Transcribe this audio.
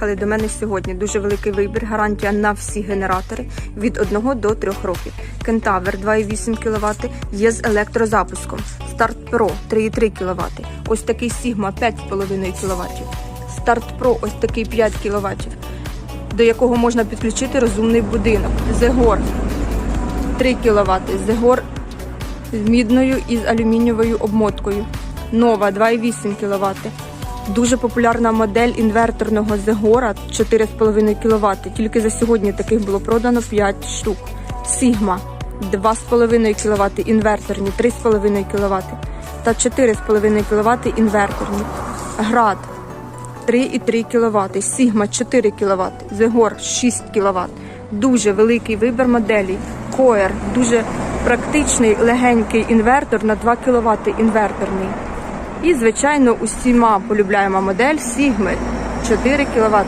Але до мене сьогодні дуже великий вибір, гарантія на всі генератори від 1 до 3 років. Кентавер 2,8 кВт є з електрозапуском. Старт Pro 3,3 кВт. Ось такий Sigma 5,5 кВт. Старт Pro ось такий 5 кВт, до якого можна підключити розумний будинок. Зегор 3 кВт. Зегор з мідною і з алюмінієвою обмоткою. Нова 2,8 кВт. Дуже популярна модель інверторного Зегора 4,5 кВт. Тільки за сьогодні таких було продано 5 штук. Sigma 2,5 кВт інверторні, 3,5 кВт та 4,5 кВт інверторні. Град 3,3 кВт, Sigma 4 кВт, Зегор 6 кВт. Дуже великий вибір моделей. Коер дуже практичний легенький інвертор на 2 кВт інверторний. І, звичайно, усіма полюбляємо модель Sigma 4 кВт.